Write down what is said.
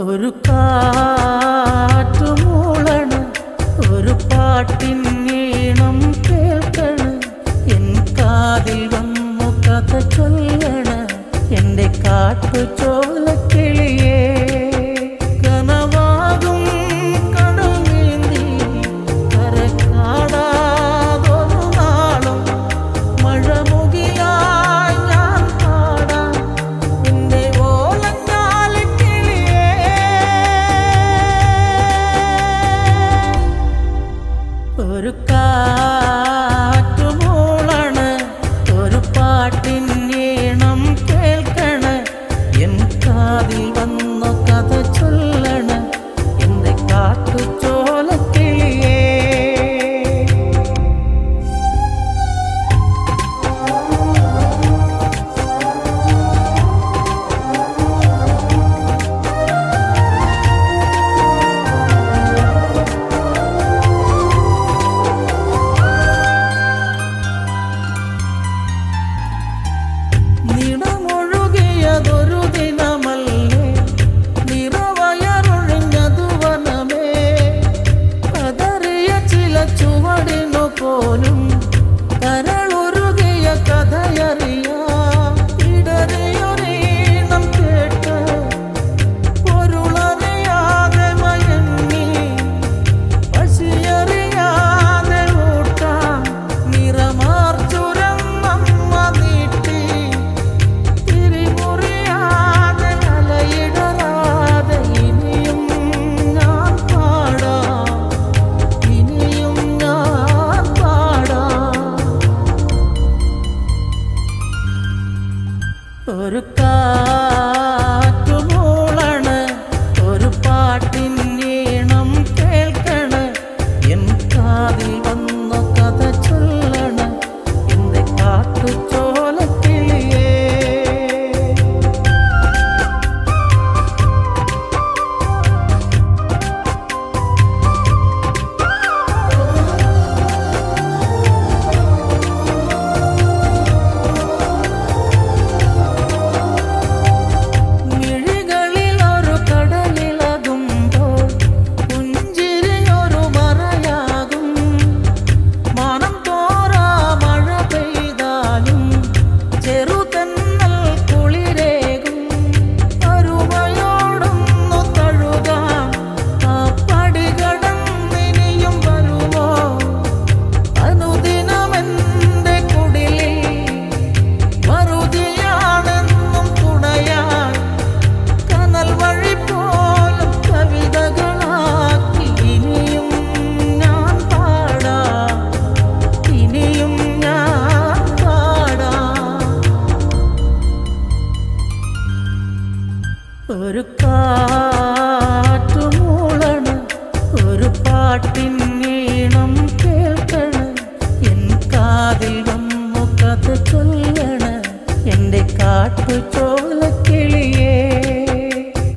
ഒരു കാറ്റുമൂളണ് ഒരു പാട്ടിൻ ഈണം കേൾക്കണ്. എൻ കാതിൽ വന്നു കഥ ചൊല്ലണ് എന്റെ കാട്ടു ചോല കിളിയേ. போலும் ஒரு கா പാട്ടിൻ കേൾക്കണം. എൻ കാതിൽ വന്നു കഥ ചൊല്ലണം. എന്റെ കാട്ടു